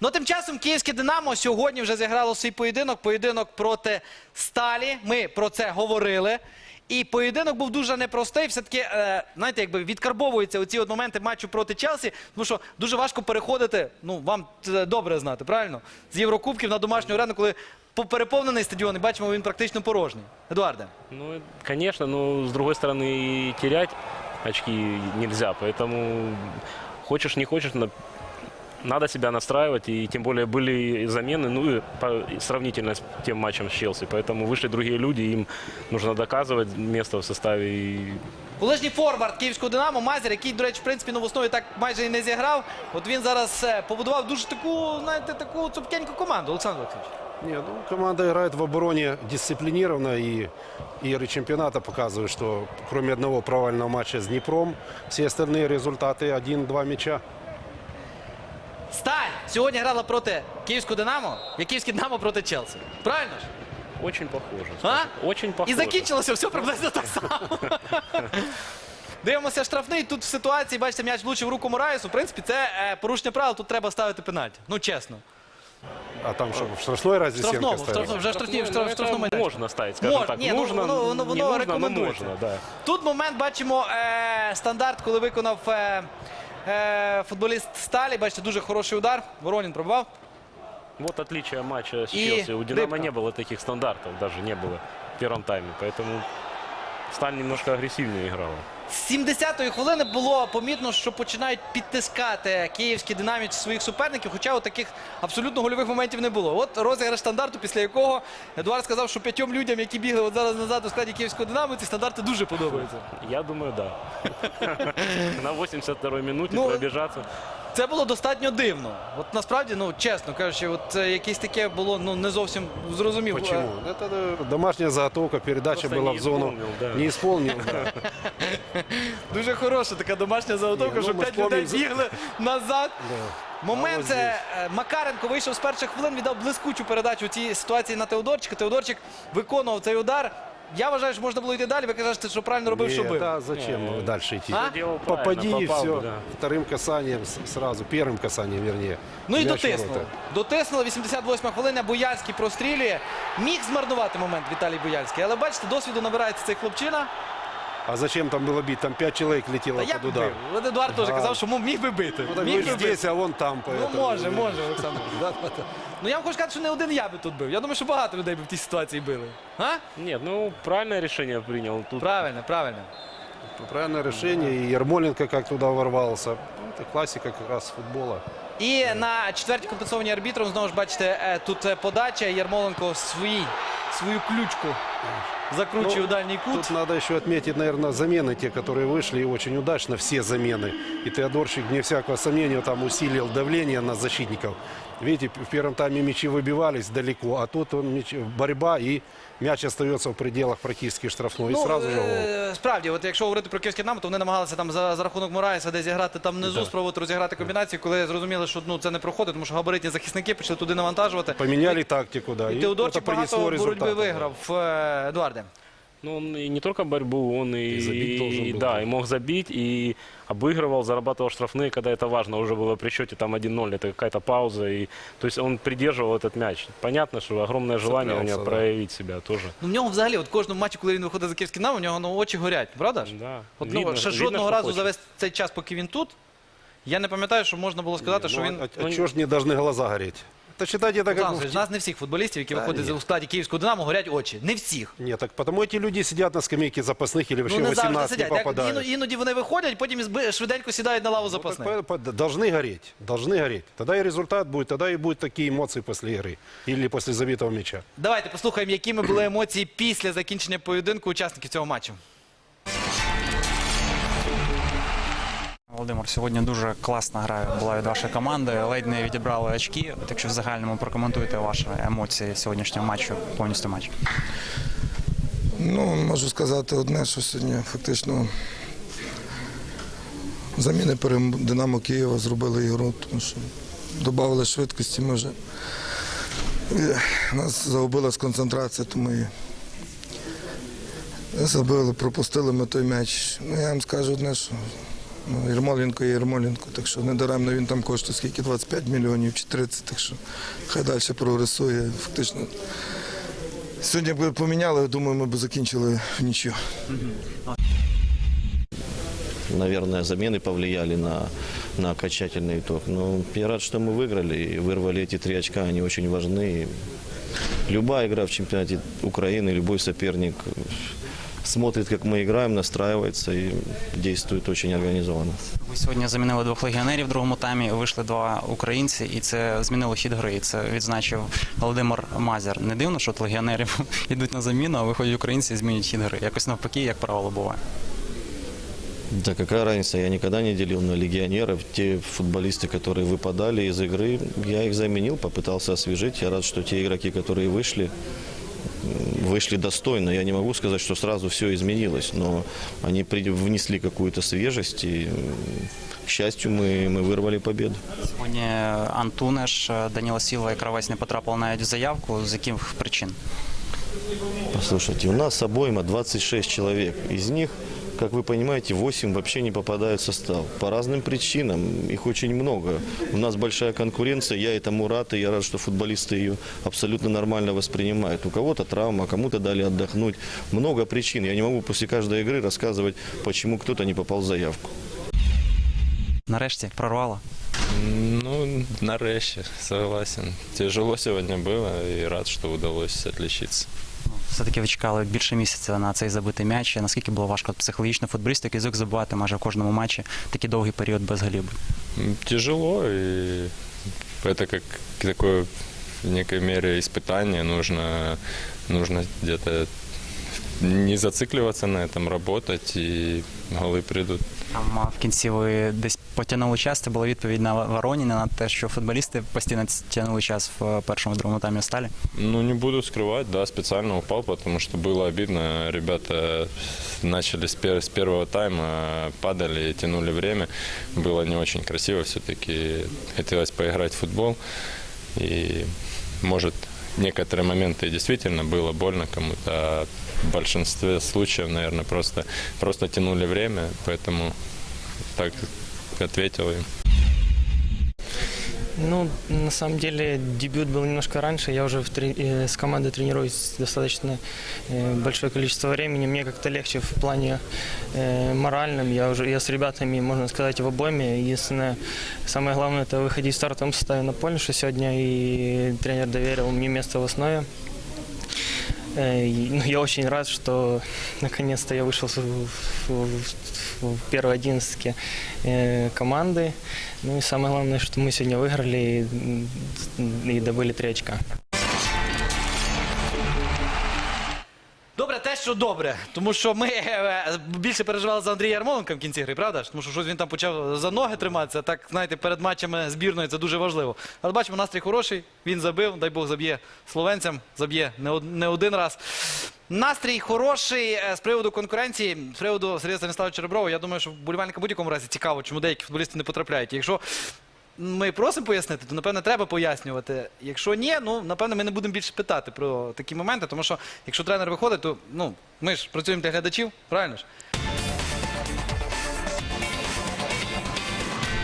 Ну, тим часом київське Динамо сьогодні вже зіграло свій поєдинок. Поєдинок проти Сталі. Ми про це говорили. І поєдинок був дуже непростий. Все-таки, е, знаєте, якби відкарбовуються оці от моменти матчу проти Челсі, тому що дуже важко переходити. Ну, вам це добре знати, правильно? З Єврокубків на домашню арену, коли по- переповнений стадіон, і бачимо, він практично порожній. Едуарде. Ну, и, конечно, но с другой стороны и терять очки нельзя, поэтому хочешь не хочешь, на- надо себя настраивать, и тем более были и замены, ну и по- и сравнительно с тем матчем с Челси, поэтому вышли другие люди, им нужно доказывать место в составе. И Колишній форвард київського Динамо Мазер, який, до речі, в принципі, ну, в основі так майже і не зіграв. От він зараз е, побудував дуже таку, знаєте, таку цупкеньку команду. Олександр Олексійович. Нет, ну, команда играет в обороне дисциплинированно, и игры чемпионата показывают, что кроме одного провального матча с Днепром, все остальные результаты 1-2 мяча. Сталь сьогодні грала проти київського Динамо, як київське Динамо проти Челсі. Правильно ж? очень похоже. А? Очень похоже. І закінчилося все приблизно так само. Дивимося штрафний. Тут в ситуації, бачите, м'яч влучив руку Мораєсу. В принципі, це е, порушення правил. Тут треба ставити пенальті. Ну, чесно. А там что, в штрафной разве Штрафному, Сенко ставил? штрафному, вже штрафні, Ну, штраф, это штрафному майданчику. можно ставить, скажем Мож- так. ні, ну, нужно, воно- воно- не воно нужно, но можно, да. Тут момент бачимо е, стандарт, коли виконав е, футболіст Сталі. Бачите, дуже хороший удар. Воронін пробував. Вот отличие матча с И Челси. У Динамо Рыбка. не было таких стандартов, даже не было в первом тайме. Поэтому Сталь немножко агрессивнее играла. З 70-ї хвилини було помітно, що починають підтискати київські динаміці своїх суперників, хоча от таких абсолютно гольових моментів не було. От розіграш стандарту, після якого Едуард сказав, що п'ятьом людям, які бігли от зараз назад у складі київського динамо, ці стандарти дуже подобаються. Я думаю, да. На 82-й минуте Ну, пробежаться. Це було достатньо дивно. От насправді, ну чесно кажучи, от е, якесь таке було ну не зовсім зрозуміло. Почему? Это да, домашняя заготовка, передача Просто была не в зону. исполнил, да. Не исполнил, да. Дуже хороша така домашня заготовка, Ні, ну, що ми п'ять людей бігли назад. А Момент ось це е, Макаренко вийшов з перших хвилин, віддав блискучу передачу у цій ситуації на Теодорчика. Теодорчик виконував цей удар. Я вважаю, що можна було йти далі. Ви кажете, що правильно робив, що Нет, бив. а зачем Не, дальше идти? А? Делал правильно, Попади и попал все. бы, да. Вторым касанием с- сразу, первым касанием, вернее. Ну і Мяч в дотиснули. ворота. Дотиснули 88 хвилина. Буяльський прострілює. Міг змарнувати момент Віталій Буяльський. Але бачите, досвіду набирається цей хлопчина. А зачем там было бить? Там пять человек летело Та як под бив? удар. От Едуард теж Ага. казав, що м- міг би бити. Ну, так Міг вы би бити. здесь, а вон там. Ну поэтому- може, може, Олександр. Да, да, да. Ну я вам хочу сказати, що не один я би тут бив. Я думаю, що багато людей би в тій ситуації били. А? Нет, ну правильное решение принял. Тут Правильно, правильно. Правильное решение. И Ермоленко как туда ворвался. Ну, Это классика как раз футбола. І на четвертій компенсованій арбітром знову ж бачите, е, тут е, подача. Ярмоленко свій, свою ключку закручує Ну, у дальній кут. Тут надо еще отметить, наверное, замены, те, которые вышли, и очень удачно, все замены. И Теодорчик, не всякого сомнения, там усилил давление на защитников. Видите, в первом тайме мячи выбивались далеко, а тут он, мяч- борьба, и мяч остается в пределах практически штрафной. И сразу же гол. е, справді, от якщо говорити про київське Динамо, то вони намагалися там за, за рахунок Мураєса десь зіграти там внизу, Да. спробувати розіграти комбінацію, коли зрозуміли, що ну, це не проходить, тому що габаритні захисники почали туди навантажувати. Поменяли тактику, да. І и Теодорчик это принесло багато боротьби результаты, да. виграв. Е, Едуарде. Ну, он и не только борьбу, он и, И забить должен и- был, да, да. и мог забить, и обыгрывал, зарабатывал штрафные, когда это важно, уже было при счете там 1-0, это какая-то пауза. И, то есть он придерживал этот мяч. Понятно, что огромное желание у него Цеплялся, да. проявить себя тоже. Ну, в нього взагалі, от кожному матчі, коли він виходить за київський Динамо, у нього ну, очі горять, правда ж? Да. От, ну, Видно- ще видно, жодного що разу хоче. за весь цей час, поки він тут, я не пам'ятаю, що можна було сказати, Ну, що він. а, а чего ж не должны глаза гореть? Это считайте, это как... Олександр в- Олексійович, нас не всіх футболістів, які Та виходять ні. у складі київського Динамо, горять очі. Не всіх. Нет, так потому эти люди сидят на скамейке запасных или вообще Ну не завжди 18 не сидять. Так, попадают. іно- іноді вони виходять, потім зби- швиденько сідають на лаву Ну, так запасних. по- по- должны гореть, должны гореть. Тогда и результат будет, тогда и будут такие эмоции после игры или после забитого мяча. Давайте послухаємо, якими були емоції після закінчення поєдинку учасників цього матчу. Володимир, сьогодні дуже класна гра була від вашої команди. Ледь не відібрали очки. От якщо в загальному прокоментуєте ваші емоції сьогоднішнього матчу, повністю матч. Ну, можу сказати одне, що сьогодні фактично заміни Динамо Києва зробили ігру, тому що додали швидкості. Ми вже е, нас загубилась концентрація, тому і забили, пропустили ми той м'яч. Ну, я вам скажу одне, що Єрмоленко і Єрмоленко, так що недаремно він там коштує скільки 25 мільйонів чи 30, так що хай далі прогресує. Фактично. Сьогодні б поміняли, думаю, ми б закінчили в нічого. наверное, замены повлияли на, на окончательный итог. Но я рад, что мы выиграли и вырвали эти три очка, они очень важны. И любая игра в чемпионате Украины, любой соперник смотрит, как мы играем, настраивается и действует очень организованно. Ви сьогодні замінили двох легіонерів в другому таймі, вийшли два українці, і це змінило хід гри. І це відзначив Володимир Мазяр. Не дивно, що от легіонерів йдуть на заміну, а виходять українці і змінюють хід гри. Якось навпаки, як правило, буває. Да какая разница, я никогда не делил на легионеров. Те футболисты, которые выпадали из игры, я их заменил, попытался освежить. Я рад, что те игроки, которые вышли, м, вышли достойно. Я не могу сказать, что сразу все изменилось, но они при- внесли какую-то свежесть, и, м, к счастью, мы, мы вырвали победу. Сьогодні Антунеш, Даніла Сілва і Кравець не потрапили навіть в заявку. З яких причин? Послушайте, у нас обойма 26 человек. Из них, как вы понимаете, 8 вообще не попадают в состав. По разным причинам. Их очень много. У нас большая конкуренция. Я этому рад. И я рад, что футболисты ее абсолютно нормально воспринимают. У кого-то травма, кому-то дали отдохнуть. Много причин. Я не могу после каждой игры рассказывать, почему кто-то не попал в заявку. Нарешті прорвало. Ну, нарешті, согласен. Тяжело сьогодні було і рад, що вдалося відлічитися. Все-таки ви чекали більше місяця на цей забитий м'яч. Наскільки було важко психологічно футболісту, який звик забувати майже в кожному матчі такий довгий період без голів? М, Тяжело, и это как такое в некой мере испытание. Нужно, нужно где-то не зацикливаться на этом, работать, и голы придут. Там а, в кінці ви десь потягнули час. Це була відповідь на Вороніна на те, що футболісти постійно тягнули час в першому і другому таймі сталі. Ну, не буду скрывать, да, специально упал, потому что было обидно. Ребята начали с, пер- с первого тайма, падали, тянули время. Было не очень красиво все-таки. Хотелось поиграть в футбол. И, может, некоторые моменты и действительно было больно кому-то, а в большинстве случаев, наверное, просто, просто тянули время, поэтому так ответил им. Ну, на самом деле, дебют был немножко раньше. Я уже в трени- э, с командой тренируюсь достаточно э, большое количество времени. Мне как-то легче в плане э, моральном. Я уже я с ребятами, можно сказать, в обойме. Единственное, самое главное, это выходить в стартовом составе на поле, что сегодня и тренер доверил мне место в основе. Э, и, ну, я очень рад, что наконец-то я вышел в, в- в- в первой одиннадцатке э, команды. Ну и самое главное, что мы сегодня выиграли и, м, и добыли три очка. Що добре. Тому що ми е, більше переживали за Андрія Ярмоленка в кінці гри, правда? Тому що щось він там почав за ноги триматися. Так, знаєте, перед матчами збірної це дуже важливо. Але бачимо, настрій хороший. Він забив, дай Бог заб'є словенцям, заб'є не, один раз. Настрій хороший е, з приводу конкуренції, з приводу Сергія Станіславовича Реброва. Я думаю, що вболівальника в будь-якому разі цікаво, чому деякі футболісти не потрапляють. Якщо ми просимо пояснити, то напевне треба пояснювати. Якщо ні, ну напевне ми не будемо більше питати про такі моменти, тому що якщо тренер виходить, то ну ми ж працюємо для глядачів, правильно ж?